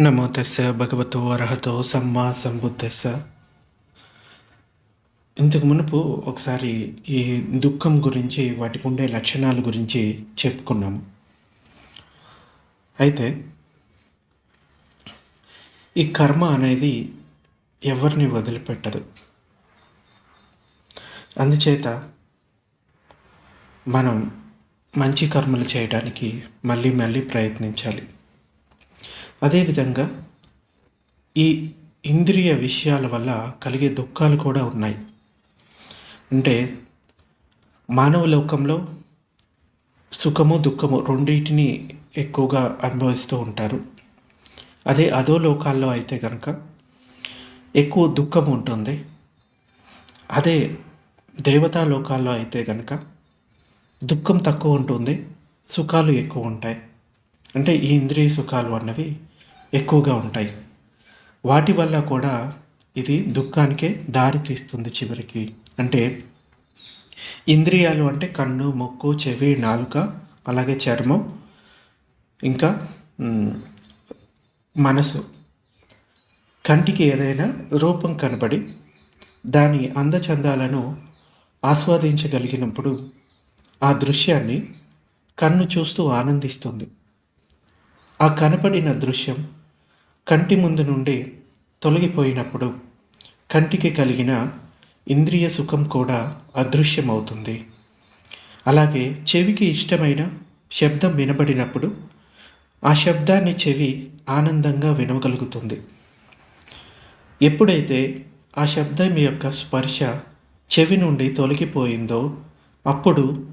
నమో తస్స భగవతో అర్హతో సమ్మా సంబుద్ధస్స ఇంతకు మునుపు ఒకసారి ఈ దుఃఖం గురించి వాటికి ఉండే లక్షణాల గురించి చెప్పుకున్నాము. అయితే ఈ కర్మ అనేది ఎవరిని వదిలిపెట్టదు. అందుచేత మనం మంచి కర్మలు చేయడానికి మళ్ళీ మళ్ళీ ప్రయత్నించాలి. అదేవిధంగా ఈ ఇంద్రియ విషయాల వల్ల కలిగే దుఃఖాలు కూడా ఉన్నాయి. అంటే మానవ లోకంలో సుఖము దుఃఖము రెండింటిని ఎక్కువగా అనుభవిస్తూ ఉంటారు. అదే అదో లోకాల్లో అయితే కనుక ఎక్కువ దుఃఖం ఉంటుంది. అదే దేవతా లోకాల్లో అయితే కనుక దుఃఖం తక్కువ ఉంటుంది సుఖాలు ఎక్కువ ఉంటాయి. అంటే ఈ ఇంద్రియ సుఖాలు అన్నవి ఎక్కువగా ఉంటాయి. వాటి వల్ల కూడా ఇది దుఃఖానికే దారి తీస్తుంది చివరికి. అంటే ఇంద్రియాలు అంటే కన్ను ముక్కు చెవి నాలుక అలాగే చర్మం ఇంకా మనసు. కంటికి ఏదైనా రూపం కనబడి దాని అందచందాలను ఆస్వాదించగలిగినప్పుడు ఆ దృశ్యాన్ని కన్ను చూస్తూ ఆనందిస్తుంది. ఆ కనపడిన దృశ్యం కంటి ముందు నుండి తొలగిపోయినప్పుడు కంటికి కలిగిన ఇంద్రియ సుఖం కూడా అదృశ్యమవుతుంది. అలాగే చెవికి ఇష్టమైన శబ్దం వినబడినప్పుడు ఆ శబ్దాన్ని చెవి ఆనందంగా వినగలుగుతుంది ఎప్పుడైతే ఆ శబ్దం యొక్క స్పర్శ చెవి నుండి తొలగిపోయిందో అప్పుడు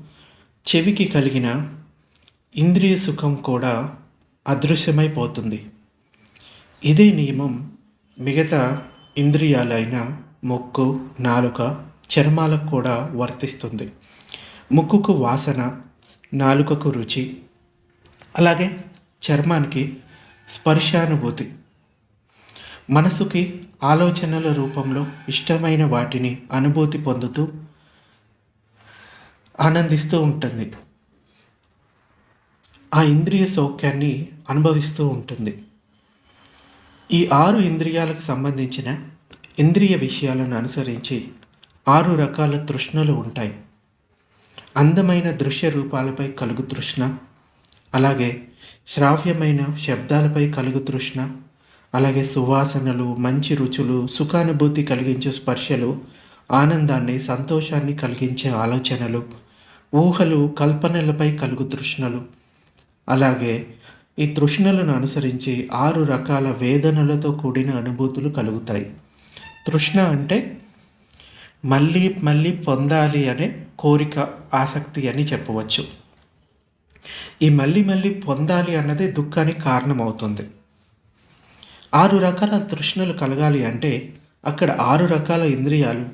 చెవికి కలిగిన ఇంద్రియ సుఖం కూడా అదృశ్యమైపోతుంది. ఇదే నియమం మిగతా ఇంద్రియాలైన ముక్కు నాలుక చర్మాలకు కూడా వర్తిస్తుంది. ముక్కుకు వాసన నాలుకకు రుచి అలాగే చర్మానికి స్పర్శానుభూతి. మనసుకి ఆలోచనల రూపంలో ఇష్టమైన వాటిని అనుభూతి పొందుతూ ఆనందిస్తూ ఉంటుంది. ఆ ఇంద్రియ సౌఖ్యాన్ని అనుభవిస్తూ ఉంటుంది. ఈ ఆరు ఇంద్రియాలకు సంబంధించిన ఇంద్రియ విషయాలను అనుసరించి ఆరు రకాల తృష్ణలు ఉంటాయి. అందమైన దృశ్య రూపాలపై కలుగు తృష్ణ అలాగే శ్రావ్యమైన శబ్దాలపై కలుగు తృష్ణ అలాగే సువాసనలు మంచి రుచులు సుఖానుభూతి కలిగించే స్పర్శలు ఆనందాన్ని సంతోషాన్ని కలిగించే ఆలోచనలు ఊహలు కల్పనలపై కలుగు తృష్ణలు అలాగే ఈ తృష్ణలను అనుసరించి ఆరు రకాల వేదనలతో కూడిన అనుభూతులు కలుగుతాయి. తృష్ణ అంటే మళ్ళీ మళ్ళీ పొందాలి అనే కోరిక ఆసక్తి అని చెప్పవచ్చు. ఈ మళ్ళీ మళ్ళీ పొందాలి అన్నదే దుఃఖానికి కారణమవుతుంది. ఆరు రకాల తృష్ణలు కలగాలి అంటే అక్కడ ఆరు రకాల ఇంద్రియాలు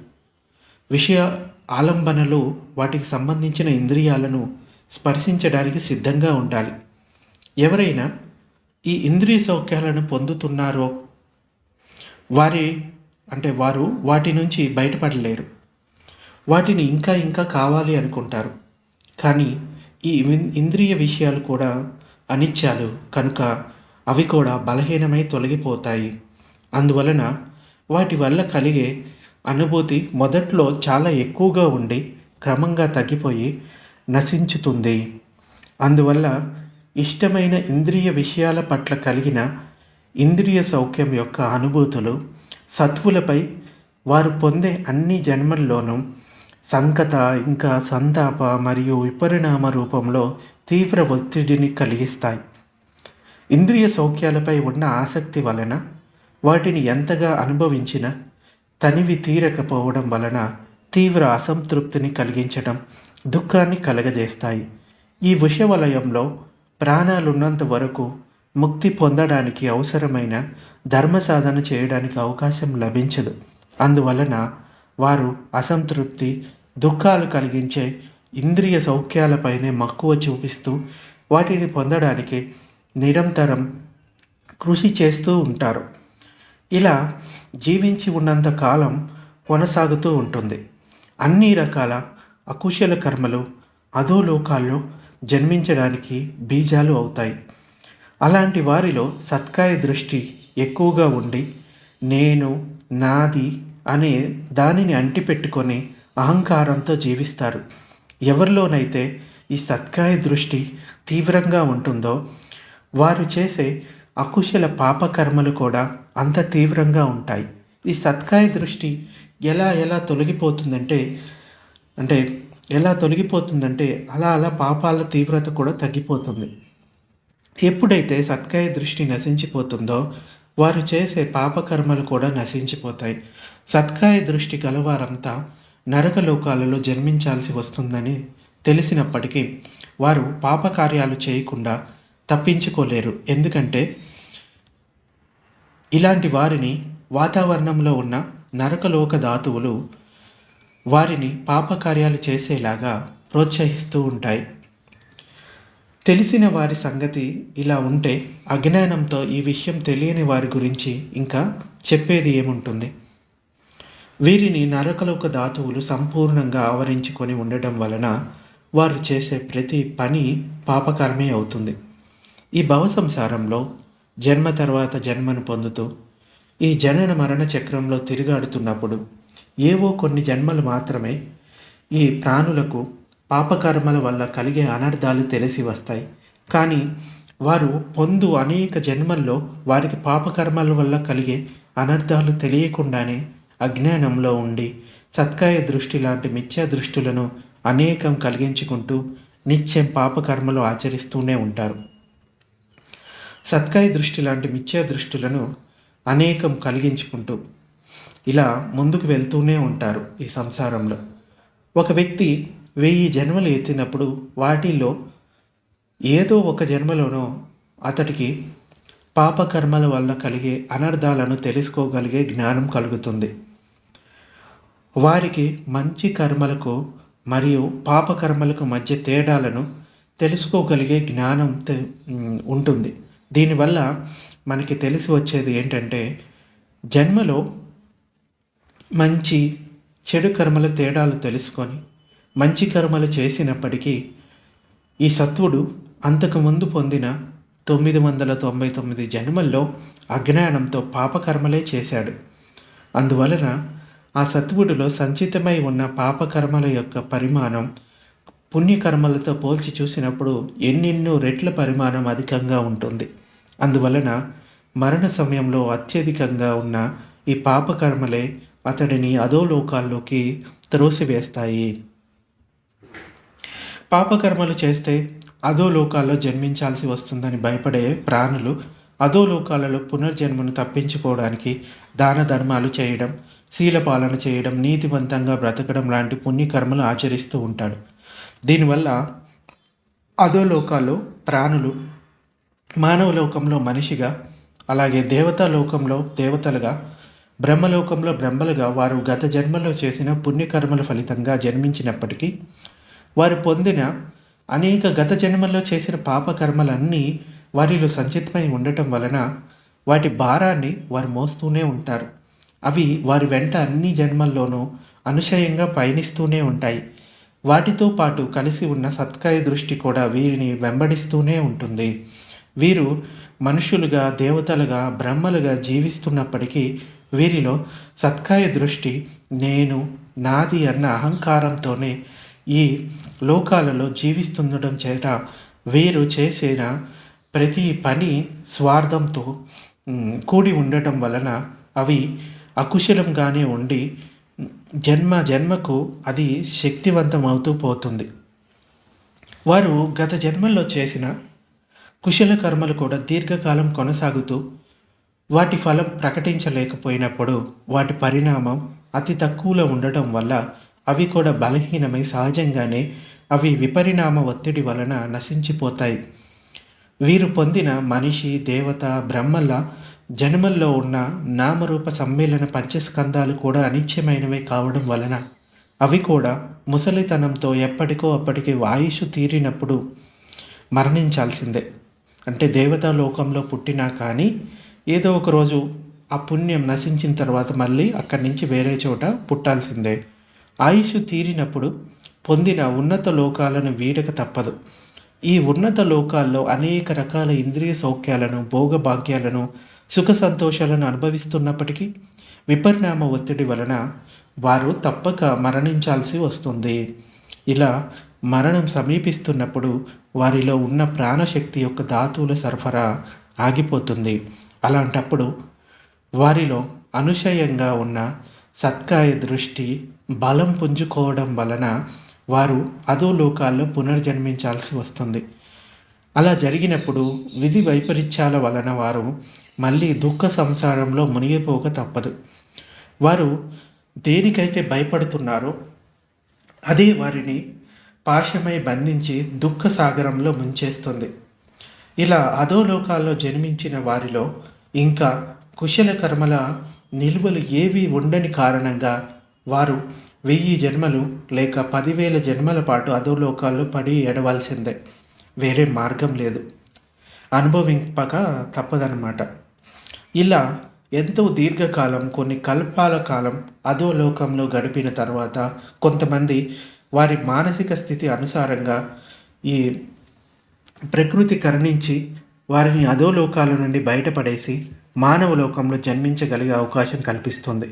విషయ ఆలంబనలు వాటికి సంబంధించిన ఇంద్రియాలను స్పర్శించడానికి సిద్ధంగా ఉండాలి. ఎవరైనా ఈ ఇంద్రియ సౌఖ్యాలను పొందుతున్నారో వారి అంటే వారు వాటి నుంచి బయటపడలేరు. వాటిని ఇంకా ఇంకా కావాలి అనుకుంటారు. కానీ ఈ ఇంద్రియ విషయాలు కూడా అనిత్యాలు కనుక అవి కూడా బలహీనమై తొలగిపోతాయి. అందువలన వాటి వల్ల కలిగే అనుభూతి మొదట్లో చాలా ఎక్కువగా ఉండి క్రమంగా తగ్గిపోయి నశించుతుంది. అందువల్ల ఇష్టమైన ఇంద్రియ విషయాల పట్ల కలిగిన ఇంద్రియ సౌఖ్యం యొక్క అనుభూతులు సత్వులపై వారు పొందే అన్ని జన్మల్లోనూ సంకత ఇంకా సంతాప మరియు విపరిణామ రూపంలో తీవ్ర ఒత్తిడిని కలిగిస్తాయి. ఇంద్రియ సౌఖ్యాలపై ఉన్న ఆసక్తి వలన వాటిని ఎంతగా అనుభవించినా తనివి తీరకపోవడం వలన తీవ్ర అసంతృప్తిని కలిగించడం దుఃఖాన్ని కలగజేస్తాయి. ఈ విషవలయంలో ప్రాణాలున్నంత వరకు ముక్తి పొందడానికి అవసరమైన ధర్మ సాధన చేయడానికి అవకాశం లభించదు. అందువలన వారు అసంతృప్తి దుఃఖాలు కలిగించే ఇంద్రియ సౌఖ్యాలపైనే మక్కువ చూపిస్తూ వాటిని పొందడానికి నిరంతరం కృషి చేస్తూ ఉంటారు. ఇలా జీవించి ఉన్నంత కాలం కొనసాగుతూ ఉంటుంది. అన్ని రకాల అకుశల కర్మలు అధోలోకాల్లో జన్మించడానికి బీజాలు అవుతాయి. అలాంటి వారిలో సత్కాయ దృష్టి ఎక్కువగా ఉండి నేను నాది అనే దానిని అంటిపెట్టుకొని అహంకారంతో జీవిస్తారు. ఎవరిలోనైతే ఈ సత్కాయ దృష్టి తీవ్రంగా ఉంటుందో వారు చేసే అకుశల పాపకర్మలు కూడా అంత తీవ్రంగా ఉంటాయి. ఈ సత్కాయ దృష్టి ఎలా ఎలా తొలగిపోతుందంటే అంటే ఎలా తొలగిపోతుందంటే అలా అలా పాపాల తీవ్రత కూడా తగ్గిపోతుంది. ఎప్పుడైతే సత్కాయ దృష్టి నశించిపోతుందో వారు చేసే పాపకర్మలు కూడా నశించిపోతాయి. సత్కాయ దృష్టి గలవారంతా నరకలోకాలలో జన్మించాల్సి వస్తుందని తెలిసినప్పటికీ వారు పాపకార్యాలు చేయకుండా తప్పించుకోలేరు. ఎందుకంటే ఇలాంటి వారిని వాతావరణంలో ఉన్న నరకలోక ధాతువులు వారిని పాపకార్యాలు చేసేలాగా ప్రోత్సహిస్తూ ఉంటాయి. తెలిసిన వారి సంగతి ఇలా ఉంటే అజ్ఞానంతో ఈ విషయం తెలియని వారి గురించి ఇంకా చెప్పేది ఏముంటుంది? వీరిని నరకలోక ధాతువులు సంపూర్ణంగా ఆవరించుకొని ఉండటం వలన వారు చేసే ప్రతి పని పాపకర్మే అవుతుంది. ఈ భవ సంసారంలో జన్మ తర్వాత జన్మను పొందుతూ ఈ జనన మరణ చక్రంలో తిరుగాడుతున్నప్పుడు ఏవో కొన్ని జన్మలు మాత్రమే ఈ ప్రాణులకు పాపకర్మల వల్ల కలిగే అనర్థాలు తెలిసి వస్తాయి. కానీ వారు పొందు అనేక జన్మల్లో వారికి పాపకర్మల వల్ల కలిగే అనర్థాలు తెలియకుండానే అజ్ఞానంలో ఉండి సత్కాయ దృష్టి లాంటి మిథ్యా దృష్టులను అనేకం కలిగించుకుంటూ నిత్యం పాపకర్మలు ఆచరిస్తూనే ఉంటారు. సత్కాయ దృష్టి లాంటి మిథ్యా దృష్టులను అనేకం కలిగించుకుంటూ ఇలా ముందుకు వెళ్తూనే ఉంటారు ఈ సంసారంలో. ఒక వ్యక్తి వెయ్యి జన్మలు ఎత్తినప్పుడు వాటిల్లో ఏదో ఒక జన్మలోనో అతడికి పాపకర్మల వల్ల కలిగే అనర్థాలను తెలుసుకోగలిగే జ్ఞానం కలుగుతుంది. వారికి మంచి కర్మలకు మరియు పాపకర్మలకు మధ్య తేడాలను తెలుసుకోగలిగే జ్ఞానం ఉంటుంది. దీనివల్ల మనకి తెలిసి వచ్చేది ఏంటంటే జన్మలో మంచి చెడు కర్మల తేడాలు తెలుసుకొని మంచి కర్మలు చేసినప్పటికీ ఈ సత్వుడు అంతకుముందు పొందిన తొమ్మిది వందల తొంభై తొమ్మిది జన్మల్లో అజ్ఞానంతో పాపకర్మలే చేశాడు. అందువలన ఆ సత్వుడిలో సంచితమై ఉన్న పాపకర్మల యొక్క పరిమాణం పుణ్యకర్మలతో పోల్చి చూసినప్పుడు ఎన్నెన్నో రెట్ల పరిమాణం అధికంగా ఉంటుంది. అందువలన మరణ సమయంలో అత్యధికంగా ఉన్న ఈ పాపకర్మలే అతడిని అధోలోకాల్లోకి త్రోసివేస్తాయి. పాపకర్మలు చేస్తే అధోలోకాల్లో జన్మించాల్సి వస్తుందని భయపడే ప్రాణులు అధోలోకాలలో పునర్జన్మను తప్పించుకోవడానికి దాన ధర్మాలు చేయడం శీలపాలన చేయడం నీతివంతంగా బ్రతకడం లాంటి పుణ్యకర్మలు ఆచరిస్తూ ఉంటాడు. దీనివల్ల అధోలోకాల్లో ప్రాణులు మానవ లోకంలో మనిషిగా అలాగే దేవతా లోకంలో దేవతలుగా బ్రహ్మలోకంలో బ్రహ్మలుగా వారు గత జన్మలో చేసిన పుణ్యకర్మల ఫలితంగా జన్మించినప్పటికీ వారు పొందిన అనేక గత జన్మల్లో చేసిన పాపకర్మలన్నీ వారిలో సంచితమై ఉండటం వలన వాటి భారాన్ని వారు మోస్తూనే ఉంటారు. అవి వారి వెంట అన్ని జన్మల్లోనూ అనుశయంగా పయనిస్తూనే ఉంటాయి. వాటితో పాటు కలిసి ఉన్న సత్కాయ దృష్టి కూడా వీరిని వెంబడిస్తూనే ఉంటుంది. వీరు మనుషులుగా దేవతలుగా బ్రహ్మలుగా జీవిస్తున్నప్పటికీ వీరిలో సత్కాయ దృష్టి నేను నాది అన్న అహంకారంతోనే ఈ లోకాలలో జీవిస్తుండడం చేత వీరు చేసిన ప్రతి పని స్వార్థంతో కూడి ఉండటం వలన అవి అకుశలంగానే ఉండి జన్మ జన్మకు అది శక్తివంతం అవుతూ పోతుంది. వారు గత జన్మల్లో చేసిన కుశల కర్మలు కూడా దీర్ఘకాలం కొనసాగుతూ వాటి ఫలం ప్రకటించలేకపోయినప్పుడు వాటి పరిణామం అతి తక్కువలో ఉండటం వల్ల అవి కూడా బలహీనమై సహజంగానే అవి విపరిణామ ఒత్తిడి వలన నశించిపోతాయి. వీరు పొందిన మనిషి దేవత బ్రహ్మల జన్మల్లో ఉన్న నామరూప సమ్మేళన పంచస్కందాలు కూడా అనిత్యమైనవే కావడం వలన అవి కూడా ముసలితనంతో ఎప్పటికో అప్పటికి ఆయుష్ తీరినప్పుడు మరణించాల్సిందే. అంటే దేవతా లోకంలో పుట్టినా కానీ ఏదో ఒక రోజు ఆ పుణ్యం నశించిన తర్వాత మళ్ళీ అక్కడి నుంచి వేరే చోట పుట్టాల్సిందే. ఆయుష్ తీరినప్పుడు పొందిన ఉన్నత లోకాలను వీడక తప్పదు. ఈ ఉన్నత లోకాల్లో అనేక రకాల ఇంద్రియ సౌఖ్యాలను భోగభాగ్యాలను సుఖ సంతోషాలను అనుభవిస్తున్నప్పటికీ విపరిణామ ఒత్తిడి వలన వారు తప్పక మరణించాల్సి వస్తుంది. ఇలా మరణం సమీపిస్తున్నప్పుడు వారిలో ఉన్న ప్రాణశక్తి యొక్క ధాతువుల సరఫరా ఆగిపోతుంది. అలాంటప్పుడు వారిలో అనుశయంగా ఉన్న సత్కాయ దృష్టి బలం పుంజుకోవడం వలన వారు అధోలోకాల్లో పునర్జన్మించాల్సి వస్తుంది. అలా జరిగినప్పుడు విధి వైపరీత్యాల వలన వారు మళ్ళీ దుఃఖ సంసారంలో మునిగిపోక తప్పదు. వారు దేనికైతే భయపడుతున్నారో అదే వారిని పాశమై బంధించి దుఃఖ సాగరంలో ముంచేస్తుంది. ఇలా అధోలోకాల్లో జన్మించిన వారిలో ఇంకా కుశల కర్మల నిలువలు ఏవి ఉండని కారణంగా వారు వెయ్యి జన్మలు లేక పదివేల జన్మల పాటు అధోలోకాల్లో పడి ఎడవలసిందే. వేరే మార్గం లేదు. అనుభవింపక తప్పదనమాట ఇలా ఎంతో దీర్ఘకాలం కొన్ని కల్పాల కాలం అధోలోకంలో గడిపిన తర్వాత కొంతమంది వారి మానసిక స్థితి అనుసారంగా ఈ ప్రకృతి కరుణించి వారిని అధోలోకాల నుండి బయటపడేసి మానవ లోకంలో జన్మించగలిగే అవకాశం కల్పిస్తుంది.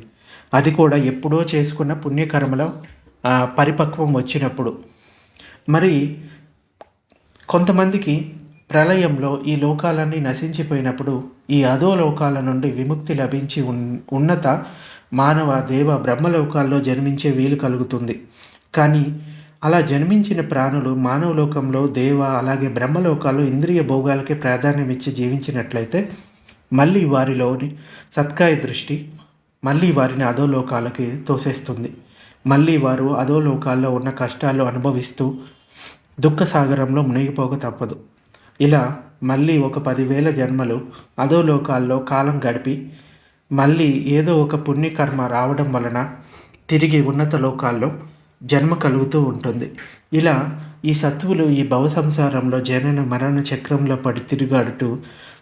అది కూడా ఎప్పుడో చేసుకున్న పుణ్యకర్మల పరిపక్వం వచ్చినప్పుడు. మరి కొంతమందికి ప్రళయంలో ఈ లోకాలన్నీ నశించిపోయినప్పుడు ఈ అధోలోకాల నుండి విముక్తి లభించి ఉన్నత మానవ దేవ బ్రహ్మలోకాల్లో జన్మించే వీలు కలుగుతుంది. కానీ అలా జన్మించిన ప్రాణులు మానవలోకంలో దేవ అలాగే బ్రహ్మలోకాలు ఇంద్రియ భోగాలకే ప్రాధాన్యం ఇచ్చి జీవించినట్లయితే మళ్ళీ వారిలోని సత్కాయ దృష్టి మళ్ళీ వారిని అధోలోకాలకి తోసేస్తుంది. మళ్ళీ వారు అధోలోకాల్లో ఉన్న కష్టాలు అనుభవిస్తూ దుఃఖ సాగరంలో మునిగిపోక తప్పదు. ఇలా మళ్ళీ ఒక పదివేల జన్మలు అధోలోకాల్లో కాలం గడిపి మళ్ళీ ఏదో ఒక పుణ్యకర్మ రావడం వలన తిరిగి ఉన్నత లోకాల్లో జన్మ కలుగుతూ ఉంటుంది. ఇలా ఈ సత్వులు ఈ భవ సంసారంలో జనన మరణ చక్రంలో పడి తిరుగాడుతూ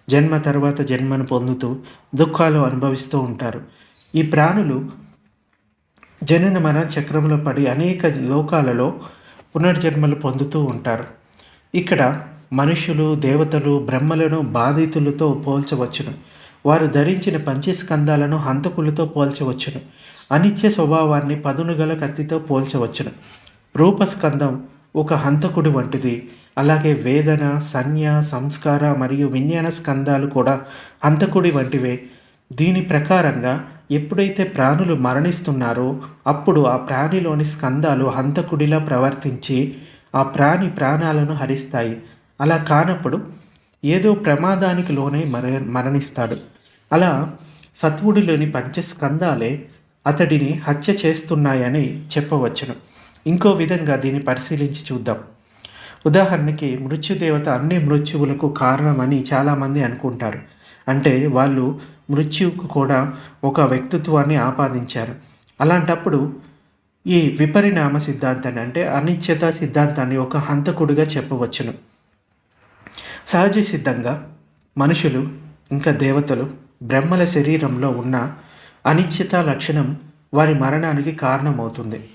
జన్మ తర్వాత జన్మను పొందుతూ దుఃఖాలు అనుభవిస్తూ ఉంటారు. ఈ ప్రాణులు జనన మరణ చక్రంలో పడి అనేక లోకాలలో పునర్జన్మలు పొందుతూ ఉంటారు. ఇక్కడ మనుషులు దేవతలు బ్రహ్మలను బాధితులతో పోల్చవచ్చును. వారు ధరించిన పంచస్కందాలను హంతకులతో పోల్చవచ్చును. అనిత్య స్వభావాన్ని పదునుగల కత్తితో పోల్చవచ్చును. రూపస్కందం ఒక హంతకుడు వంటిది. అలాగే వేదన సంజ్ఞ సంస్కార మరియు విజ్ఞాన స్కందాలు కూడా హంతకుడి వంటివే. దీని ప్రకారంగా ఎప్పుడైతే ప్రాణులు మరణిస్తున్నారో అప్పుడు ఆ ప్రాణిలోని స్కందాలు హంతకుడిలా ప్రవర్తించి ఆ ప్రాణి ప్రాణాలను హరిస్తాయి. అలా కానప్పుడు ఏదో ప్రమాదానికి లోనై మర మరణిస్తాడు. అలా సత్వుడిలోని పంచస్కందాలే అతడిని హత్య చేస్తున్నాయని చెప్పవచ్చును. ఇంకో విధంగా దీన్ని పరిశీలించి చూద్దాం. ఉదాహరణకి మృత్యుదేవత అన్ని మృత్యువులకు కారణమని చాలామంది అనుకుంటారు. అంటే వాళ్ళు మృత్యువుకు కూడా ఒక వ్యక్తిత్వాన్ని ఆపాదించారు. అలాంటప్పుడు ఈ విపరిణామ సిద్ధాంతాన్ని అంటే అనిశ్చిత సిద్ధాంతాన్ని ఒక హంతకుడిగా చెప్పవచ్చును. సహజ సిద్ధంగా మనుషులు ఇంకా దేవతలు బ్రహ్మల శరీరంలో ఉన్న అనిశ్చిత లక్షణం వారి మరణానికి కారణమవుతుంది.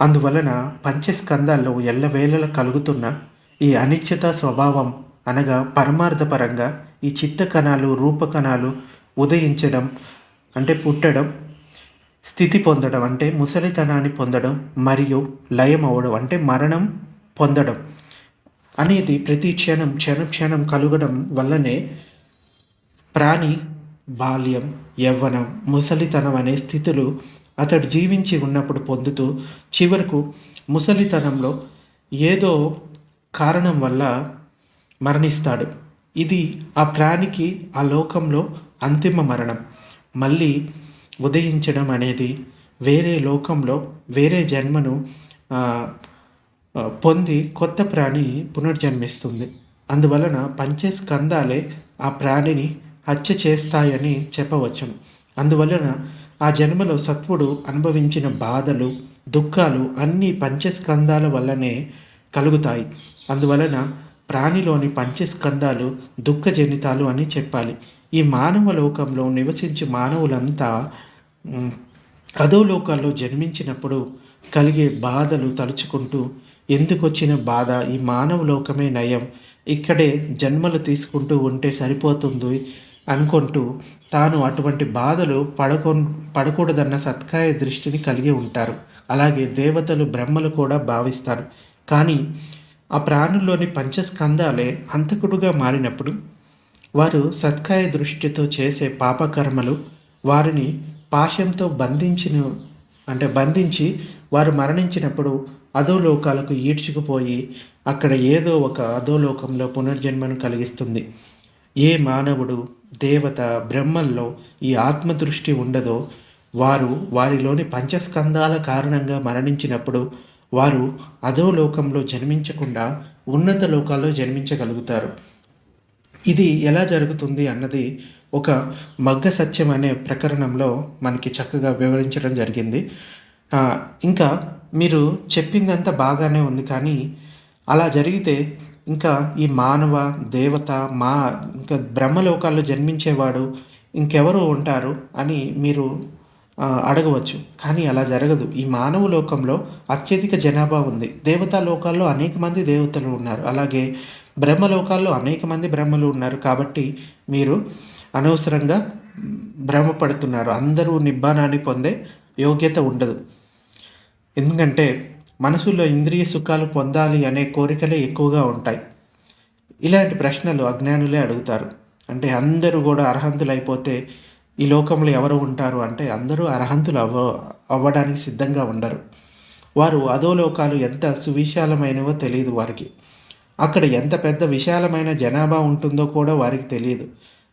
అందువలన పంచస్కందాల్లో ఎల్లవేళలు కలుగుతున్న ఈ అనిశ్చిత స్వభావం అనగా పరమార్థపరంగా ఈ చిత్త కణాలు రూపకణాలు ఉదయించడం అంటే పుట్టడం స్థితి పొందడం అంటే ముసలితనాన్ని పొందడం మరియు లయం అవ్వడం అంటే మరణం పొందడం. అనేది ప్రతి క్షణం క్షణ క్షణం కలగడం వల్లనే ప్రాణి బాల్యం యవ్వనం ముసలితనం అనే స్థితులు అతడు జీవించి ఉన్నప్పుడు పొందుతూ చివరకు ముసలితనంలో ఏదో కారణం వల్ల మరణిస్తాడు. ఇది ఆ ప్రాణికి ఆ లోకంలో అంతిమ మరణం. మళ్ళీ ఉదయించడం అనేది వేరే లోకంలో వేరే జన్మను పొంది కొత్త ప్రాణి పునర్జన్మిస్తుంది. అందువలన పంచస్కందాలే ఆ ప్రాణిని హత్య చేస్తాయని చెప్పవచ్చును. అందువలన ఆ జన్మలో సత్వుడు అనుభవించిన బాధలు దుఃఖాలు అన్ని పంచస్కందాల వల్లనే కలుగుతాయి. అందువలన ప్రాణిలోని పంచస్కందాలు దుఃఖజనితాలు అని చెప్పాలి. ఈ మానవ లోకంలో నివసించే మానవులంతా అధోలోకాల్లో జన్మించినప్పుడు కలిగే బాధలు తలుచుకుంటూ ఎందుకు వచ్చిన బాధ? ఈ మానవ లోకమే నయం. ఇక్కడే జన్మలు తీసుకుంటూ ఉంటే సరిపోతుంది అనుకుంటూ తాను అటువంటి బాధలు పడకొ పడకూడదన్న సత్కాయ దృష్టిని కలిగి ఉంటారు. అలాగే దేవతలు బ్రహ్మలు కూడా భావిస్తారు. కానీ ఆ ప్రాణుల్లోని పంచస్కందాలే హంతకుడుగా మారినప్పుడు వారు సత్కాయ దృష్టితో చేసే పాపకర్మలు వారిని పాశంతో బంధించిన అంటే బంధించి వారు మరణించినప్పుడు అధోలోకాలకు ఈడ్చుకుపోయి అక్కడ ఏదో ఒక అధోలోకంలో పునర్జన్మను కలిగిస్తుంది. ఏ మానవుడు దేవత బ్రహ్మల్లో ఈ ఆత్మదృష్టి ఉండదో వారు వారిలోని పంచస్కందాల కారణంగా మరణించినప్పుడు వారు అధోలోకంలో జన్మించకుండా ఉన్నత లోకాల్లో జన్మించగలుగుతారు. ఇది ఎలా జరుగుతుంది అన్నది ఒక మగ్గ సత్యం అనే ప్రకరణంలో మనకి చక్కగా వివరించడం జరిగింది. ఇంకా మీరు చెప్పిందంతా బాగానే ఉంది కానీ అలా జరిగితే ఇంకా ఈ మానవ దేవత మా ఇంకా బ్రహ్మలోకాల్లో జన్మించేవాడు ఇంకెవరు ఉంటారు అని మీరు అడగవచ్చు. కానీ అలా జరగదు. ఈ మానవ లోకంలో అత్యధిక జనాభా ఉంది. దేవతా లోకాల్లో అనేక మంది దేవతలు ఉన్నారు. అలాగే బ్రహ్మలోకాల్లో అనేక మంది బ్రహ్మలు ఉన్నారు. కాబట్టి మీరు అనవసరంగా భ్రమపడుతున్నారు. అందరూ నిబ్బానాన్ని పొందే యోగ్యత ఉండదు. ఎందుకంటే మనసులో ఇంద్రియ సుఖాలు పొందాలి అనే కోరికలే ఎక్కువగా ఉంటాయి. ఇలాంటి ప్రశ్నలు అజ్ఞానులే అడుగుతారు. అంటే అందరూ కూడా అర్హంతులు అయిపోతే ఈ లోకంలో ఎవరు ఉంటారు అంటే అందరూ అర్హంతులు అవ్వ అవ్వడానికి సిద్ధంగా ఉండరు. వారు అధోలోకాలు ఎంత సువిశాలమైనవో తెలియదు వారికి. అక్కడ ఎంత పెద్ద విశాలమైన జనాభా ఉంటుందో కూడా వారికి తెలియదు.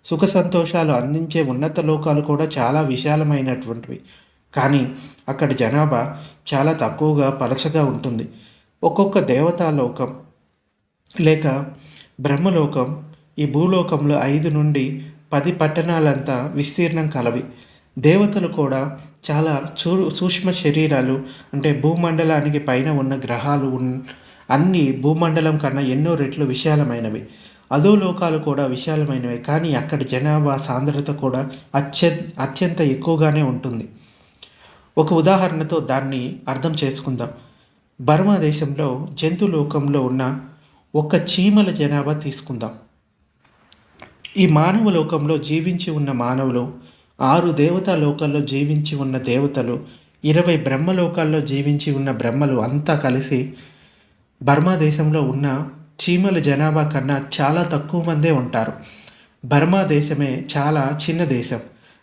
సుఖ సంతోషాలు అందించే ఉన్నత లోకాలు కూడా చాలా విశాలమైనటువంటివి. కానీ అక్కడ జనాభా చాలా తక్కువగా పలచగా ఉంటుంది. ఒక్కొక్క దేవతాలోకం లేక బ్రహ్మలోకం ఈ భూలోకంలో ఐదు నుండి పది పట్టణాలంతా విస్తీర్ణం కలవి. దేవతలు కూడా చాలా చూ సూక్ష్మ శరీరాలు అంటే భూమండలానికి పైన ఉన్న గ్రహాలు ఉన్ అన్నీ భూమండలం కన్నా ఎన్నో రెట్లు విశాలమైనవి. అధోలోకాలు కూడా విశాలమైనవి కానీ అక్కడ జనాభా సాంద్రత కూడా అత్య అత్యంత ఎక్కువగానే ఉంటుంది. ఒక ఉదాహరణతో దాన్ని అర్థం చేసుకుందాం. బర్మా దేశంలో జంతులోకంలో ఉన్న ఒక చీమల జనాభా తీసుకుందాం. ఈ మానవ లోకంలో జీవించి ఉన్న మానవులు ఆరు దేవతా లోకాల్లో జీవించి ఉన్న దేవతలు ఇరవై బ్రహ్మలోకాల్లో జీవించి ఉన్న బ్రహ్మలు అంతా కలిసి బర్మా దేశంలో ఉన్న చీమల జనాభా కన్నా చాలా తక్కువ మందే ఉంటారు. బర్మా దేశమే చాలా చిన్న దేశం.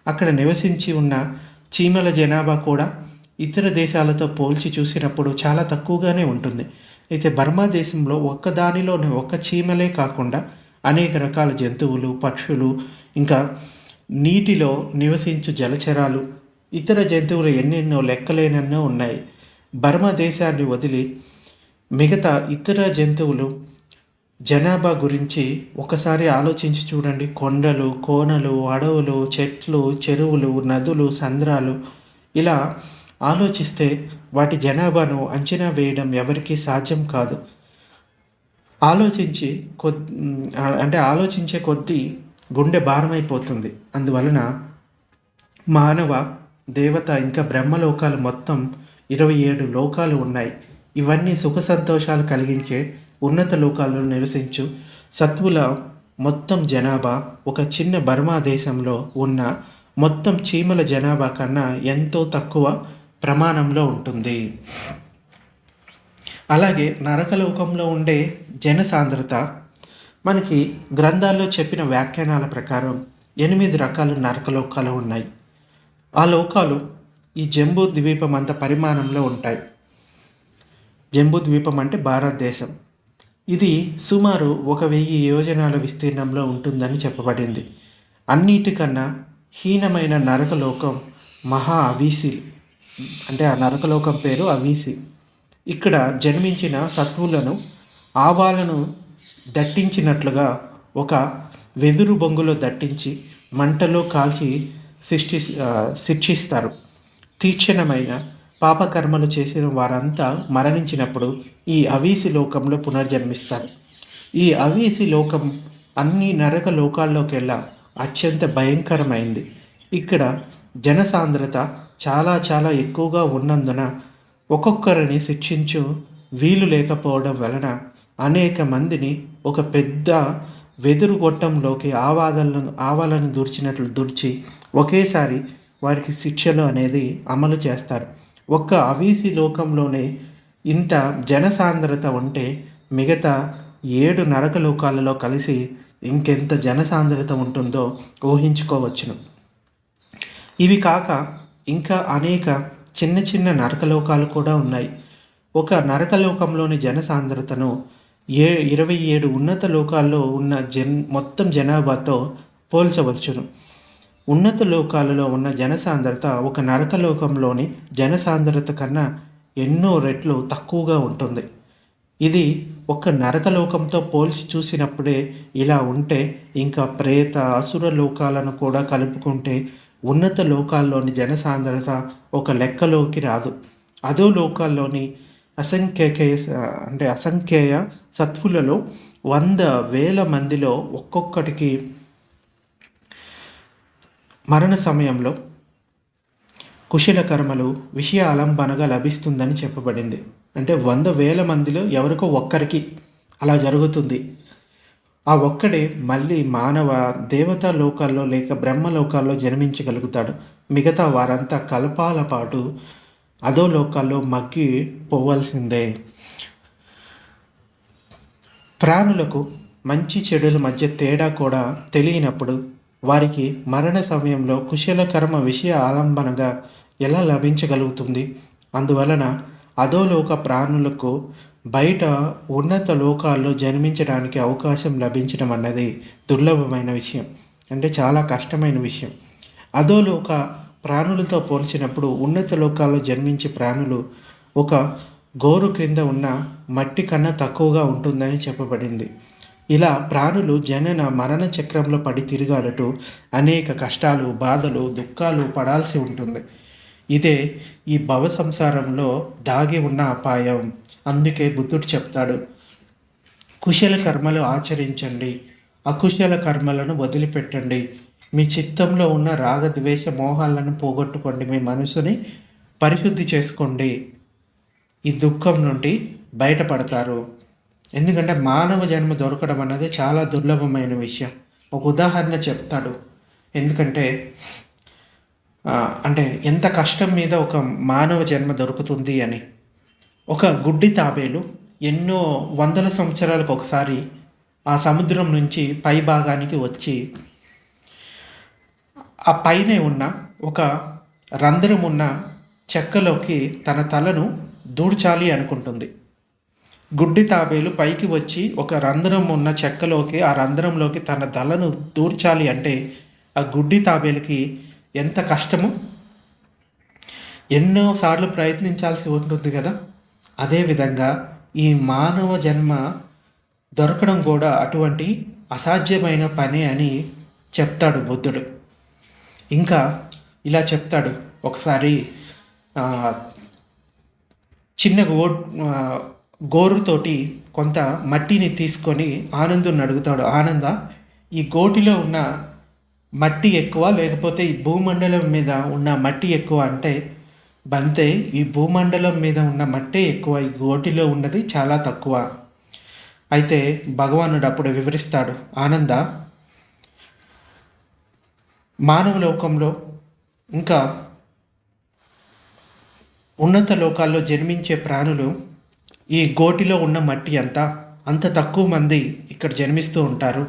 అక్కడ నివసించి ఉన్న చీమల జనాభా కూడా ఇతర దేశాలతో పోల్చి చూసినప్పుడు చాలా తక్కువగానే ఉంటుంది. అయితే బర్మా దేశంలో ఒక్కదానిలోనే ఒక్క చీమలే కాకుండా అనేక రకాల జంతువులు పక్షులు ఇంకా నీటిలో నివసించు జలచరాలు ఇతర జంతువులు ఎన్నెన్నో లెక్కలేనన్నో ఉన్నాయి. బర్మా దేశాన్ని వదిలి మిగతా ఇతర జంతువులు జనాభా గురించి ఒకసారి ఆలోచించి చూడండి. కొండలు కోనలు అడవులు చెట్లు చెరువులు నదులు సంద్రాలు. ఇలా ఆలోచిస్తే వాటి జనాభాను అంచనా వేయడం ఎవరికీ సాధ్యం కాదు. ఆలోచించి కొద్ అంటే ఆలోచించే కొద్దీ గుండె భారమైపోతుంది. అందువలన మానవ దేవత ఇంకా బ్రహ్మలోకాలు మొత్తం ఇరవై ఏడు లోకాలు ఉన్నాయి. ఇవన్నీ సుఖ సంతోషాలు కలిగించే ఉన్నత లోకాల్లో నివసించు సత్వుల మొత్తం జనాభా ఒక చిన్న బర్మా దేశంలో ఉన్న మొత్తం చీమల జనాభా కన్నా ఎంతో తక్కువ ప్రమాణంలో ఉంటుంది. అలాగే నరకలోకంలో ఉండే జనసాంద్రత మనకి గ్రంథాల్లో చెప్పిన వ్యాఖ్యానాల ప్రకారం ఎనిమిది రకాల నరకలోకాలు ఉన్నాయి. ఆ లోకాలు ఈ జంబూ ద్వీపం అంత పరిమాణంలో ఉంటాయి. జంబూ ద్వీపం అంటే భారతదేశం. ఇది సుమారు ఒక వెయ్యి యోజనాల విస్తీర్ణంలో ఉంటుందని చెప్పబడింది. అన్నిటికన్నా హీనమైన నరకలోకం మహా అవీసి అంటే ఆ నరకలోకం పేరు అవీసి ఇక్కడ జన్మించిన సత్వులను ఆవాలను దట్టించినట్లుగా ఒక వెదురు బొంగులో దట్టించి మంటలో కాల్చి శిష్టి శిక్షిస్తారు. తీక్షణమైన పాపకర్మలు చేసిన వారంతా మరణించినప్పుడు ఈ అవీసి లోకంలో పునర్జన్మిస్తారు. ఈ అవీసి లోకం అన్ని నరక లోకాల్లోకెల్లా అత్యంత భయంకరమైంది. ఇక్కడ జనసాంద్రత చాలా చాలా ఎక్కువగా ఉన్నందున ఒక్కొక్కరిని శిక్షించు వీలు లేకపోవడం వలన అనేక మందిని ఒక పెద్ద వెదురు గొట్టంలోకి ఆవాదలను ఆవాలను దూర్చినట్లు దూర్చి ఒకేసారి వారికి శిక్షలు అనేది అమలు చేస్తారు. ఒక్క అవీసి లోకంలోనే ఇంత జనసాంద్రత ఉంటే మిగతా ఏడు నరక లోకాలలో కలిసి ఇంకెంత జనసాంద్రత ఉంటుందో ఊహించుకోవచ్చును. ఇవి కాక ఇంకా అనేక చిన్న చిన్న నరకలోకాలు కూడా ఉన్నాయి. ఒక నరకలోకంలోని జనసాంద్రతను ఏ ఇరవై ఏడు ఉన్నత లోకాల్లో ఉన్న జన్ మొత్తం జనాభాతో పోల్చవచ్చును. ఉన్నత లోకాలలో ఉన్న జనసాంద్రత ఒక నరకలోకంలోని జనసాంద్రత కన్నా ఎన్నో రెట్లు తక్కువగా ఉంటుంది. ఇది ఒక నరకలోకంతో పోల్చి చూసినప్పుడే ఇలా ఉంటే ఇంకా ప్రేత అసుర లోకాలను కూడా కలుపుకుంటే ఉన్నత లోకాల్లోని జనసాంద్రత ఒక లెక్కలోకి రాదు. అదో లోకాల్లోని అసంఖ్యకేయ అంటే అసంఖ్యేయ సత్వులలో వంద వేల మందిలో ఒక్కొక్కటికి మరణ సమయంలో కుశల కర్మలు విషయ ఆలంబనగా లభిస్తుందని చెప్పబడింది. అంటే వంద వేల మందిలో ఎవరికో ఒక్కరికి అలా జరుగుతుంది. ఆ ఒక్కడే మళ్ళీ మానవ దేవతా లోకాల్లో లేక బ్రహ్మలోకాల్లో జన్మించగలుగుతాడు. మిగతా వారంతా కల్పాల పాటు అదో లోకాల్లో మగ్గి పోవాల్సిందే. ప్రాణులకు మంచి చెడుల మధ్య తేడా కూడా తెలియనప్పుడు వారికి మరణ సమయంలో కుశలకర్మ విషయ ఆలంబనగా ఎలా లభించగలుగుతుంది? అందువలన అధోలోక ప్రాణులకు బయట ఉన్నత లోకాల్లో జన్మించడానికి అవకాశం లభించడం అన్నది దుర్లభమైన విషయం. అంటే చాలా కష్టమైన విషయం. అధోలోక ప్రాణులతో పోల్చినప్పుడు ఉన్నత లోకాల్లో జన్మించే ప్రాణులు ఒక గోరు క్రింద ఉన్న మట్టి కన్నా తక్కువగా ఉంటుందని చెప్పబడింది. ఇలా ప్రాణులు జనన మరణ చక్రంలో పడి తిరిగాడటూ అనేక కష్టాలు బాధలు దుఃఖాలు పడాల్సి ఉంటుంది. ఇదే ఈ భవ సంసారంలో దాగి ఉన్న అపాయం. అందుకే బుద్ధుడు చెప్తాడు కుశల కర్మలు ఆచరించండి అకుశల కర్మలను వదిలిపెట్టండి. మీ చిత్తంలో ఉన్న రాగద్వేష మోహాలను పోగొట్టుకోండి. మీ మనసుని పరిశుద్ధి చేసుకోండి. ఈ దుఃఖం నుండి బయటపడతారు. ఎందుకంటే మానవ జన్మ దొరకడం అన్నది చాలా దుర్లభమైన విషయం. ఒక ఉదాహరణ చెప్తాడు. ఎందుకంటే అంటే ఎంత కష్టం మీద ఒక మానవ జన్మ దొరుకుతుంది అని. ఒక గుడ్డి తాబేలు ఎన్నో వందల సంవత్సరాలకు ఒకసారి ఆ సముద్రం నుంచి పై భాగానికి వచ్చి ఆ పైనే ఉన్న ఒక రంధ్రం ఉన్న చెక్కలోకి తన తలను దూడ్చాలి అనుకుంటుంది. గుడ్డి తాబేలు పైకి వచ్చి ఒక రంధ్రం ఉన్న చెక్కలోకి ఆ రంధ్రంలోకి తన తలను దూర్చాలి అంటే ఆ గుడ్డి తాబేలుకి ఎంత కష్టము? ఎన్నోసార్లు ప్రయత్నించాల్సి ఉంటుంది కదా. అదేవిధంగా ఈ మానవ జన్మ దొరకడం కూడా అటువంటి అసాధ్యమైన పని అని చెప్తాడు బుద్ధుడు. ఇంకా ఇలా చెప్తాడు. ఒకసారి చిన్న గో గోరుతోటి కొంత మట్టిని తీసుకొని ఆనందుని అడుగుతాడు. ఆనంద ఈ గోటిలో ఉన్న మట్టి ఎక్కువ లేకపోతే ఈ భూమండలం మీద ఉన్న మట్టి ఎక్కువ అంటే బంతే ఈ భూమండలం మీద ఉన్న మట్టే ఎక్కువ ఈ గోటిలో ఉన్నది చాలా తక్కువ. అయితే భగవానుడు అప్పుడు వివరిస్తాడు ఆనంద మానవ లోకంలో ఇంకా ఉన్నత లోకాల్లో జన్మించే ప్రాణులు ఈ గోటిలో ఉన్న మట్టి అంతా అంత తక్కువ మంది ఇక్కడ జన్మిస్తూ ఉంటారు.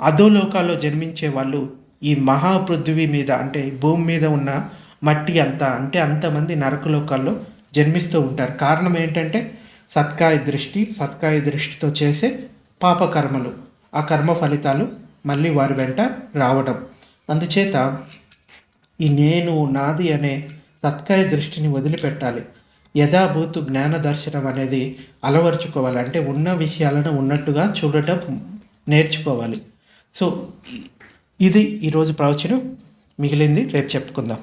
అధో లోకాల్లో జన్మించే వాళ్ళు ఈ మహాపృథ్వీ మీద అంటే భూమి మీద ఉన్న మట్టి అంతా అంటే అంతమంది నరకలోకాల్లో జన్మిస్తూ ఉంటారు. కారణం ఏంటంటే సత్కాయ దృష్టి సత్కాయ దృష్టితో చేసే పాపకర్మలు. ఆ కర్మ ఫలితాలు మళ్ళీ వారి వెంట రావడం. అందుచేత ఈ నేను నాది అనే సత్కాయ దృష్టిని వదిలిపెట్టాలి. యథాభూతు జ్ఞాన దర్శనం అనేది అలవర్చుకోవాలి. అంటే ఉన్న విషయాలను ఉన్నట్టుగా చూడటం నేర్చుకోవాలి. సో ఇది ఈరోజు ప్రవచనం. మిగిలింది రేపు చెప్పుకుందాం.